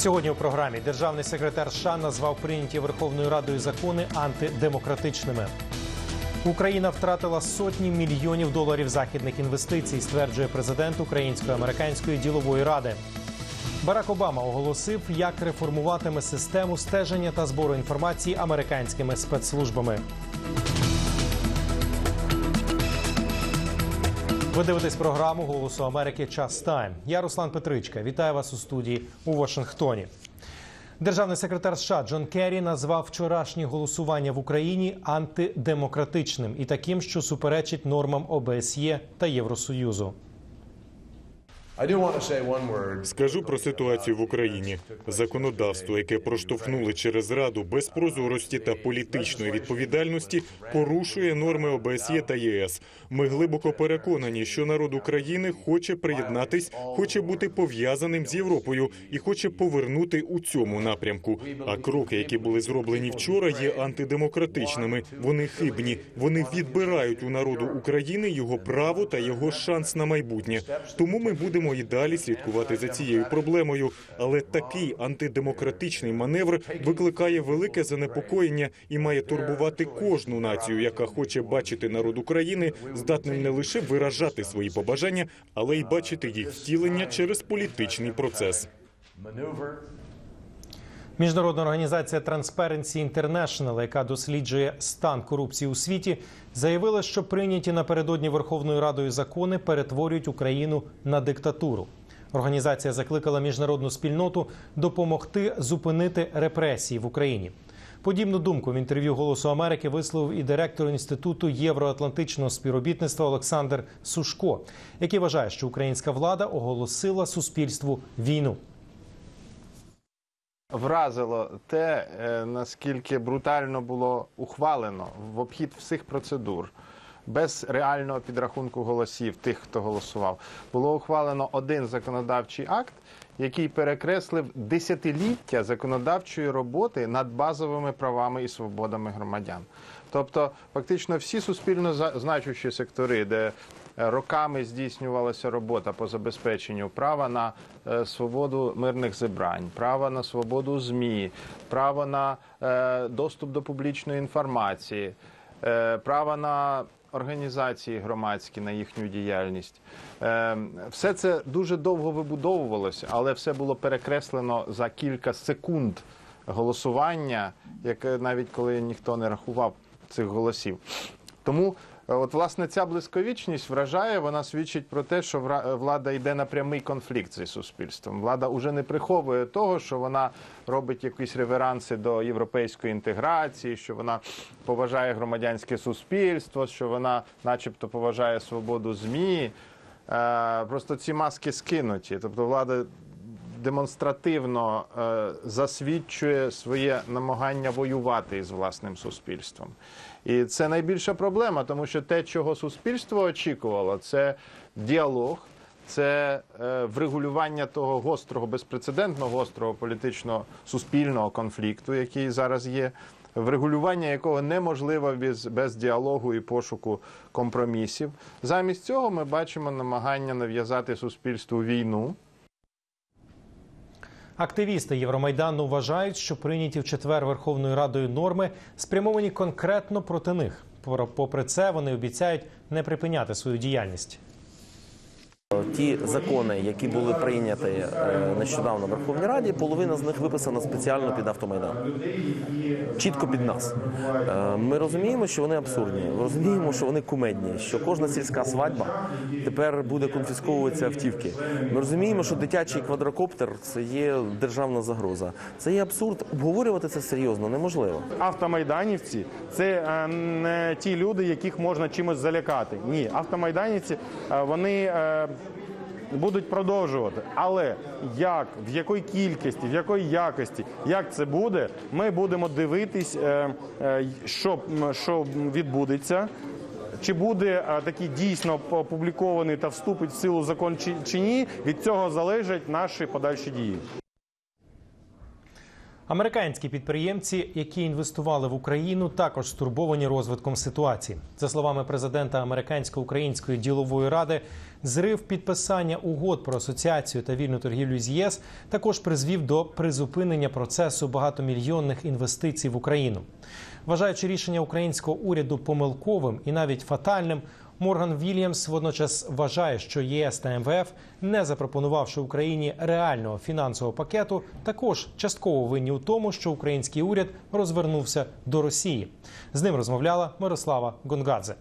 Сьогодні у програмі державний секретар США назвав прийняті Верховною Радою закони антидемократичними. Україна втратила сотні мільйонів доларів західних інвестицій, стверджує президент Українсько-американської ділової ради. Барак Обама оголосив, як реформуватиме систему стеження та збору інформації американськими спецслужбами. Ви дивитесь програму Голосу Америки Час Тайм. Я Руслан Петричка. Вітаю вас у студії у Вашингтоні. Державний секретар США Джон Керрі назвав вчорашнє голосування в Україні антидемократичним і таким, що суперечить нормам ОБСЄ та Євросоюзу. Скажу про ситуацію в Україні. Законодавство, яке проштовхнули через раду без прозорості та політичної відповідальності, порушує норми ОБСЄ та ЄС. Ми глибоко переконані, що народ України хоче приєднатись, хоче бути пов'язаним з Європою і хоче повернути у цьому напрямку. А кроки, які були зроблені вчора, є антидемократичними. Вони хибні. Вони відбирають у народу України його право та його шанс на майбутнє. Тому ми будемо і далі слідкувати за цією проблемою. Але такий антидемократичний маневр викликає велике занепокоєння і має турбувати кожну націю, яка хоче бачити народ України здатним не лише виражати свої побажання, але й бачити їх втілення через політичний процес. Міжнародна організація Transparency International, яка досліджує стан корупції у світі, заявила, що прийняті напередодні Верховною Радою закони перетворюють Україну на диктатуру. Організація закликала міжнародну спільноту допомогти зупинити репресії в Україні. Подібну думку в інтерв'ю Голосу Америки висловив і директор інституту євроатлантичного співробітництва Олександр Сушко, який вважає, що українська влада оголосила суспільству війну. Вразило те, е, наскільки брутально було ухвалено в обхід всіх процедур. Без реального підрахунку голосів тих, хто голосував, було ухвалено один законодавчий акт, який перекреслив десятиліття законодавчої роботи над базовими правами і свободами громадян. Тобто, фактично, всі суспільно значущі сектори, де е, роками здійснювалася робота по забезпеченню права на е, свободу мирних зібрань, права на свободу змі, право на е, доступ до публічної інформації, право на організації громадські на їхню діяльність. Все це дуже довго вибудовувалося, але все було перекреслено за кілька секунд голосування, яке навіть коли ніхто не рахував цих голосів. Тому е, от власне ця близьковічність вражає, вона свідчить про те, що вра- влада йде на прямий конфлікт зі суспільством. Влада уже не приховує того, що вона робить якісь реверанси до європейської інтеграції, що вона поважає громадянське суспільство, що вона, начебто, поважає свободу змі. Е, Просто ці маски скинуті. Тобто влада демонстративно е, засвідчує своє намагання воювати із власним суспільством. І це найбільша проблема, тому що те, чого суспільство очікувало, це діалог. Це е, врегулювання того гострого, безпрецедентного гострого політичного суспільного конфлікту, який зараз є, врегулювання якого неможливо без, без діалогу і пошуку компромісів. Замість цього ми бачимо намагання нав'язати суспільству війну. Активісти Євромайдану вважають, що прийняті в четвер Верховною Радою норми спрямовані конкретно проти них. Попри це, вони обіцяють не припиняти свою діяльність. Ті закони, які були прийняті е, нещодавно в Верховній Раді, половина з них виписана спеціально під автомайдан. Чітко під нас. Е, Ми розуміємо, що вони абсурдні. Розуміємо, що вони кумедні, що кожна сільська свадьба тепер буде конфісковуватися автівки. Ми розуміємо, що дитячий квадрокоптер це є державна загроза. Це є абсурд. Обговорювати це серйозно неможливо. Автомайданівці це е, не ті люди, яких можна чимось залякати. Ні, автомайданівці вони будуть продовжувати. Але як, в якій кількості, в якій якості, як це буде, ми будемо дивитись, е, е, що, що відбудеться. Чи буде е, такий дійсно опублікований та вступить в силу закон чи, чи ні, від цього залежать наші подальші дії. Американські підприємці, які інвестували в Україну, також стурбовані розвитком ситуації. За словами президента Американсько-української ділової ради, зрив підписання угод про асоціацію та вільну торгівлю з ЄС також призвів до призупинення процесу багатомільйонних інвестицій в Україну. Вважаючи рішення українського уряду помилковим і навіть фатальним. Морган Вільямс водночас вважає, що ЄС та МВФ, не запропонувавши Україні реального фінансового пакету, також частково винні у тому, що український уряд розвернувся до Росії. З ним розмовляла Мирослава Гонгадзе.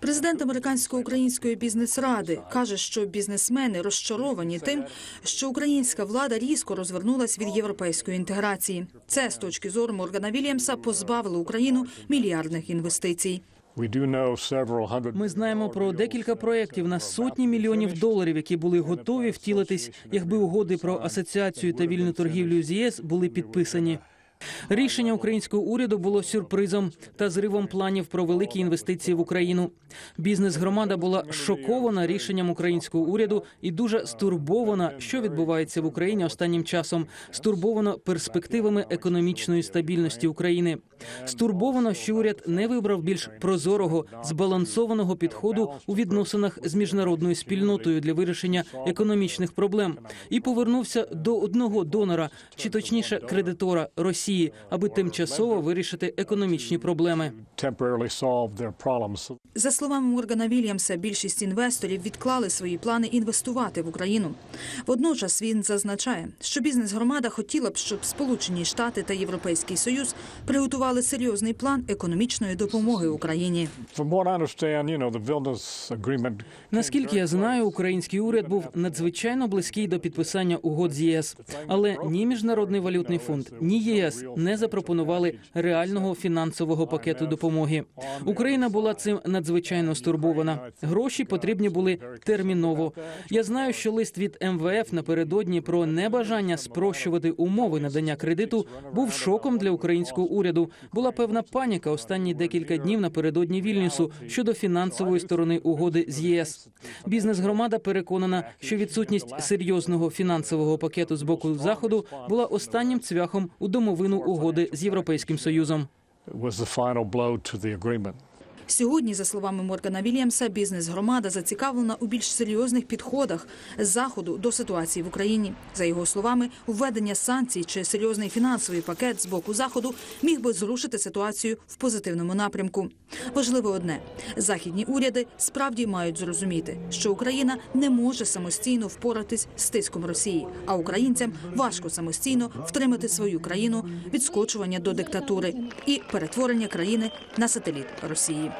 Президент американсько-української бізнес-ради каже, що бізнесмени розчаровані тим, що українська влада різко розвернулась від європейської інтеграції. Це з точки зору Моргана Вільямса позбавило Україну мільярдних інвестицій. Ми знаємо про декілька проєктів на сотні мільйонів доларів, які були готові втілитись, якби угоди про асоціацію та вільну торгівлю з ЄС були підписані. Рішення українського уряду було сюрпризом та зривом планів про великі інвестиції в Україну. Бізнес-громада була шокована рішенням українського уряду і дуже стурбована, що відбувається в Україні останнім часом. Стурбовано перспективами економічної стабільності України. Стурбовано, що уряд не вибрав більш прозорого, збалансованого підходу у відносинах з міжнародною спільнотою для вирішення економічних проблем і повернувся до одного донора, чи точніше кредитора Росії, аби тимчасово вирішити економічні проблеми. За словами Моргана Вільямса, більшість інвесторів відклали свої плани інвестувати в Україну. Водночас він зазначає, що бізнес-громада хотіла б, щоб Сполучені Штати та Європейський Союз приготували серйозний план економічної допомоги Україні. Наскільки я знаю, український уряд був надзвичайно близький до підписання угод з ЄС, але ні міжнародний валютний фонд, ні ЄС не запропонували реального фінансового пакету допомоги. Україна була цим надзвичайно стурбована. Гроші потрібні були терміново. Я знаю, що лист від МВФ напередодні про небажання спрощувати умови надання кредиту був шоком для українського уряду. Була певна паніка останні декілька днів напередодні Вільнюсу щодо фінансової сторони угоди з ЄС. Бізнес-громада переконана, що відсутність серйозного фінансового пакету з боку заходу була останнім цвяхом у домовину угоди з європейським союзом. Сьогодні, за словами Моргана Вільямса, бізнес-громада зацікавлена у більш серйозних підходах з заходу до ситуації в Україні. За його словами, введення санкцій чи серйозний фінансовий пакет з боку заходу міг би зрушити ситуацію в позитивному напрямку. Важливо одне: західні уряди справді мають зрозуміти, що Україна не може самостійно впоратись з тиском Росії, а українцям важко самостійно втримати свою країну від скочування до диктатури і перетворення країни на сателіт Росії.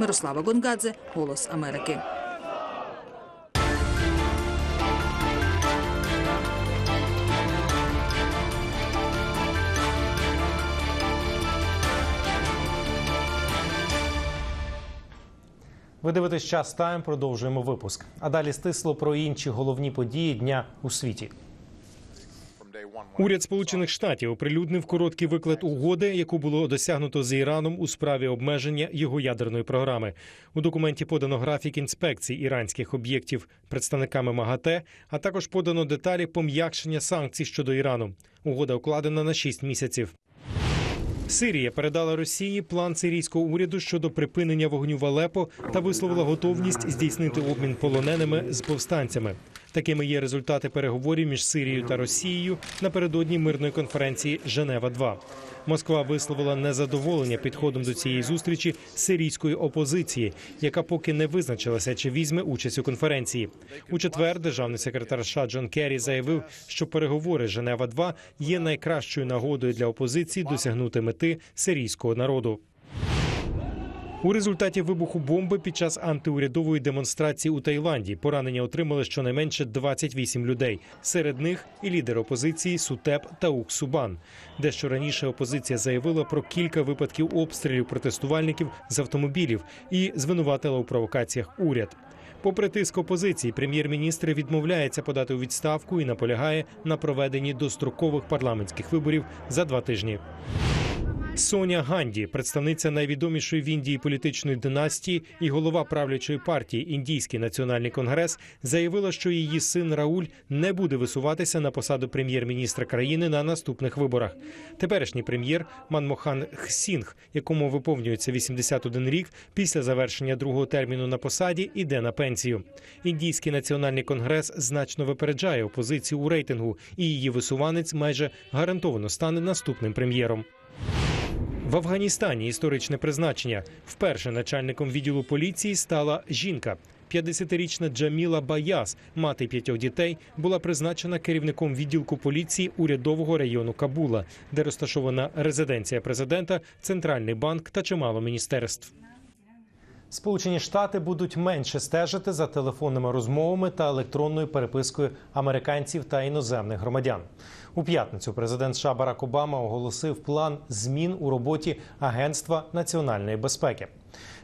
Мирослава Гонгадзе, Голос Америки. Ви дивитесь час тайм. Продовжуємо випуск. А далі стисло про інші головні події дня у світі. Уряд Сполучених Штатів оприлюднив короткий виклад угоди, яку було досягнуто з Іраном у справі обмеження його ядерної програми. У документі подано графік інспекцій іранських об'єктів представниками МАГАТЕ, а також подано деталі пом'якшення санкцій щодо Ірану. Угода укладена на 6 місяців. Сирія передала Росії план сирійського уряду щодо припинення вогню в Алепо та висловила готовність здійснити обмін полоненими з повстанцями. Такими є результати переговорів між Сирією та Росією напередодні мирної конференції Женева 2 Москва висловила незадоволення підходом до цієї зустрічі сирійської опозиції, яка поки не визначилася, чи візьме участь у конференції. У четвер державний секретар США Джон Керрі заявив, що переговори Женева 2 є найкращою нагодою для опозиції досягнути мети сирійського народу. У результаті вибуху бомби під час антиурядової демонстрації у Таїланді поранення отримали щонайменше 28 людей. Серед них і лідер опозиції Сутеп Таук Субан. Дещо раніше опозиція заявила про кілька випадків обстрілів протестувальників з автомобілів і звинуватила у провокаціях уряд. Попри тиск опозиції, прем'єр-міністр відмовляється подати у відставку і наполягає на проведенні дострокових парламентських виборів за два тижні. Соня Ганді, представниця найвідомішої в Індії політичної династії і голова правлячої партії Індійський національний конгрес, заявила, що її син Рауль не буде висуватися на посаду прем'єр-міністра країни на наступних виборах. Теперішній прем'єр Манмохан Хсінг, якому виповнюється 81 рік після завершення другого терміну на посаді, іде на пенсію. Індійський національний конгрес значно випереджає опозицію у рейтингу, і її висуванець майже гарантовано стане наступним прем'єром. В Афганістані історичне призначення. Вперше начальником відділу поліції стала жінка. 50-річна Джаміла Баяс, мати п'ятьох дітей, була призначена керівником відділку поліції урядового району Кабула, де розташована резиденція президента, центральний банк та чимало міністерств. Сполучені Штати будуть менше стежити за телефонними розмовами та електронною перепискою американців та іноземних громадян. У п'ятницю президент США Барак Обама оголосив план змін у роботі Агентства національної безпеки.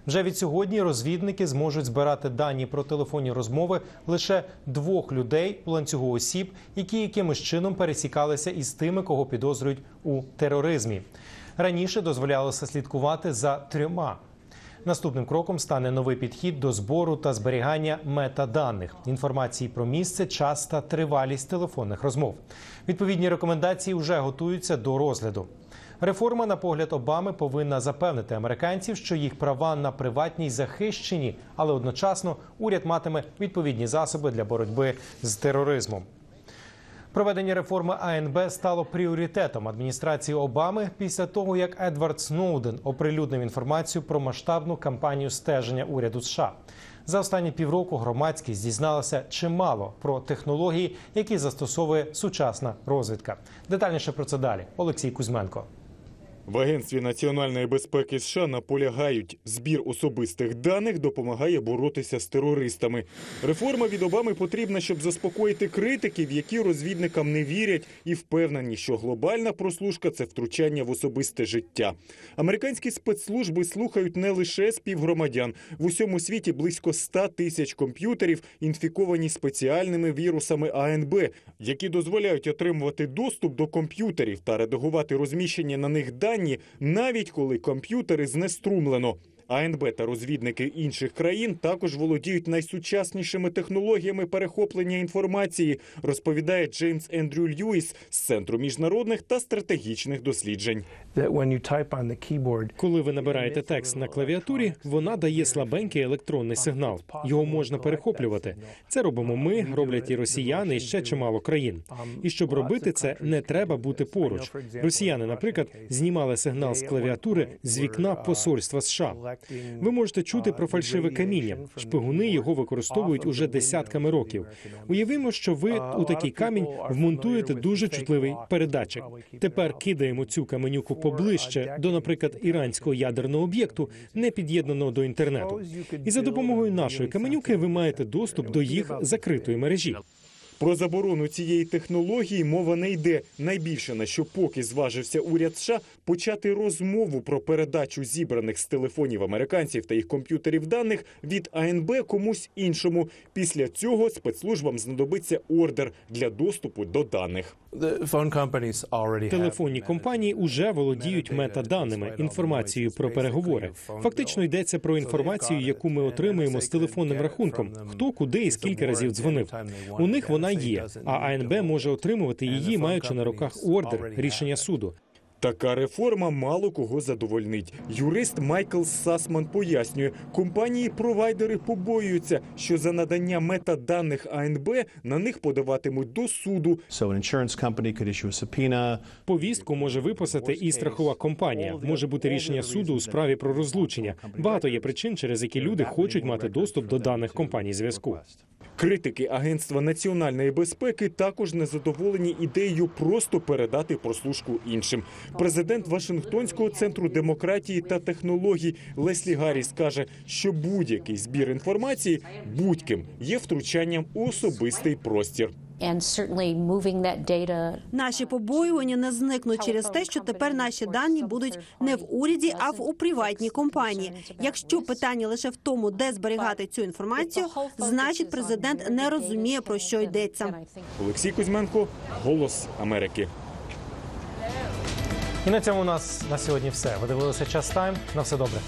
Вже від сьогодні розвідники зможуть збирати дані про телефонні розмови лише двох людей у ланцюгу осіб, які якимось чином пересікалися із тими, кого підозрюють у тероризмі. Раніше дозволялося слідкувати за трьома. Наступним кроком стане новий підхід до збору та зберігання метаданих інформації про місце, час та тривалість телефонних розмов. Відповідні рекомендації вже готуються до розгляду. Реформа, на погляд Обами, повинна запевнити американців, що їх права на приватність захищені, але одночасно уряд матиме відповідні засоби для боротьби з тероризмом. Проведення реформи АНБ стало пріоритетом адміністрації Обами після того, як Едвард Сноуден оприлюднив інформацію про масштабну кампанію стеження уряду США. За останні півроку громадськість дізналася чимало про технології, які застосовує сучасна розвідка. Детальніше про це далі. Олексій Кузьменко. В Агентстві національної безпеки США наполягають, збір особистих даних допомагає боротися з терористами. Реформа від Обами потрібна, щоб заспокоїти критиків, які розвідникам не вірять і впевнені, що глобальна прослушка це втручання в особисте життя. Американські спецслужби слухають не лише співгромадян. В усьому світі близько 100 тисяч комп'ютерів інфіковані спеціальними вірусами АНБ, які дозволяють отримувати доступ до комп'ютерів та редагувати розміщення на них дані, навіть коли комп'ютери знеструмлено. АНБ та розвідники інших країн також володіють найсучаснішими технологіями перехоплення інформації, розповідає Джеймс Ендрю Льюіс з центру міжнародних та стратегічних досліджень. Коли ви набираєте текст на клавіатурі, вона дає слабенький електронний сигнал. Його можна перехоплювати. Це робимо ми, роблять і росіяни, і ще чимало країн. І щоб робити це, не треба бути поруч. Росіяни, наприклад, знімали сигнал з клавіатури з вікна посольства США. Ви можете чути про фальшиве каміння. Шпигуни його використовують уже десятками років. Уявімо, що ви у такий камінь вмонтуєте дуже чутливий передатчик. Тепер кидаємо цю каменюку поближче до, наприклад, іранського ядерного об'єкту, не під'єднаного до інтернету. І за допомогою нашої каменюки ви маєте доступ до їх закритої мережі. Про заборону цієї технології мова не йде. Найбільше на що поки зважився уряд США почати розмову про передачу зібраних з телефонів американців та їх комп'ютерів даних від АНБ комусь іншому. Після цього спецслужбам знадобиться ордер для доступу до даних. Телефонні компанії уже володіють метаданими інформацією про переговори. Фактично йдеться про інформацію, яку ми отримуємо з телефонним рахунком. Хто куди і скільки разів дзвонив. У них вона є, а АНБ може отримувати її, маючи на руках ордер рішення суду. Така реформа мало кого задовольнить. Юрист Майкл Сасман пояснює, компанії-провайдери побоюються, що за надання метаданих АНБ на них подаватимуть до суду. Повістку може виписати і страхова компанія. Може бути рішення суду у справі про розлучення. Багато є причин, через які люди хочуть мати доступ до даних компаній зв'язку. Критики Агентства національної безпеки також незадоволені ідеєю просто передати прослушку іншим. Президент Вашингтонського центру демократії та технологій Леслі Гарріс каже, що будь-який збір інформації будь-ким є втручанням у особистий простір. And certainly moving that data Наші побоювання не зникнуть через те, що тепер наші дані будуть не в уряді, а в у приватній компанії. Якщо питання лише в тому, де зберігати цю інформацію, значить президент не розуміє про що йдеться. Олексій Кузьменко, Голос Америки. І на цьому у нас на сьогодні все. Ви дивилися час тайм. На все добре.